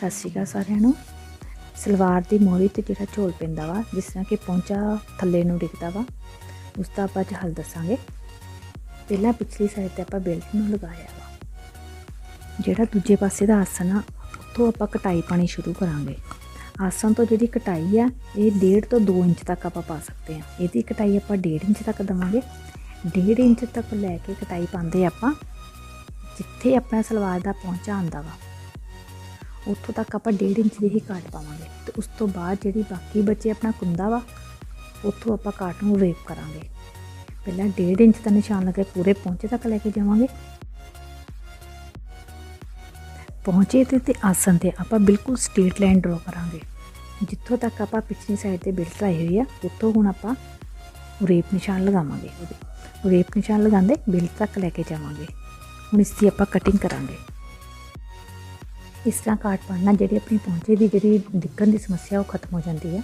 ਸਤਿ ਸ਼੍ਰੀ ਅਕਾਲ ਸਾਰਿਆਂ ਨੂੰ। ਸਲਵਾਰ ਦੀ ਮੋਹਰੀ ਤੇ ਜਿਹੜਾ ਝੋਲ ਪੈਂਦਾ ਵਾ, ਜਿਸ ਤਰ੍ਹਾਂ ਕਿ ਪਹੁੰਚਾ ਥੱਲੇ ਨੂੰ ਡਿੱਗਦਾ ਵਾ, ਉਸ ਦਾ ਆਪਾਂ ਅੱਜ ਹੱਲ ਦੱਸਾਂਗੇ। ਪਹਿਲਾਂ ਪਿਛਲੀ ਸਾਈਡ ਤੇ ਆਪਾਂ ਬੈਲਟ ਨੂੰ ਲਗਾਇਆ ਵਾ। ਜਿਹੜਾ ਦੂਜੇ ਪਾਸੇ ਦਾ ਆਸਨ ਆ, ਉੱਥੋਂ ਆਪਾਂ ਕਟਾਈ ਪਾਣੀ ਸ਼ੁਰੂ ਕਰਾਂਗੇ। ਆਸਨ ਤੋਂ ਜਿਹੜੀ ਕਟਾਈ ਆ, ਇਹ 1.5 ਤੋਂ 2 ਇੰਚ ਤੱਕ ਆਪਾਂ ਪਾ ਸਕਦੇ ਹਾਂ ਇਹਦੀ ਕਟਾਈ ਆਪਾਂ 1.5 ਇੰਚ ਤੱਕ ਦਵਾਂਗੇ। 1.5 ਇੰਚ ਤੱਕ ਲੈ ਕੇ ਕਟਾਈ ਪਾਉਂਦੇ ਆਪਾਂ, ਜਿੱਥੇ ਆਪਣਾ ਸਲਵਾਰ ਦਾ ਪਹੁੰਚਾ ਆਂਦਾ ਵਾ। ਉੱਥੋਂ ਤੱਕ ਆਪਾਂ 1.5 ਇੰਚ ਦੀ ਹੀ ਕਾਟ ਪਾਵਾਂਗੇ। ਤੇ ਉਸ ਤੋਂ ਬਾਅਦ ਜਿਹੜੀ ਬਾਕੀ ਬਚੇ ਆਪਣਾ ਕੁੰਦਾ ਵਾ, ਉੱਥੋਂ ਆਪਾਂ ਕਾਟ ਨੂੰ ਰੇਪ ਕਰਾਂਗੇ। ਪਹਿਲਾਂ 1.5 ਇੰਚ ਦਾ ਨਿਸ਼ਾਨ ਲਗਾ ਕੇ ਪੂਰੇ ਪਹੁੰਚੇ ਤੱਕ ਲੈ ਕੇ ਜਾਵਾਂਗੇ। ਪਹੁੰਚੇ ਤੇ ਤੇ ਆਸਨ ਤੇ ਆਪਾਂ ਬਿਲਕੁਲ ਸਟੇਟ ਲਾਈਨ ਡਰਾ ਕਰਾਂਗੇ। ਜਿੱਥੋਂ ਤੱਕ ਆਪਾਂ ਪਿਛਲੀ ਸਾਈਡ ਤੇ ਬੈਲਟ ਲਾਈ ਹੋਈ ਆ, ਉੱਥੋਂ ਹੁਣ ਆਪਾਂ ਰੇਪ ਨਿਸ਼ਾਨ ਲਗਾਵਾਂਗੇ। ਰੇਪ ਨਿਸ਼ਾਨ ਲਗਾਉਂਦੇ ਬੈਲਟ ਤੱਕ ਲੈ ਕੇ ਜਾਵਾਂਗੇ। ਹੁਣ ਇਸ ਦੀ ਆਪਾਂ ਕਟਿੰਗ ਕਰਾਂਗੇ। ਇਸ ਤਰ੍ਹਾਂ ਕਾਟ ਪਾਉਣ ਨਾਲ ਜਿਹੜੀ ਆਪਣੀ ਪਹੁੰਚੇ ਦੀ ਜਿਹੜੀ ਦਿੱਕਣ ਦੀ ਸਮੱਸਿਆ ਉਹ ਖਤਮ ਹੋ ਜਾਂਦੀ ਹੈ।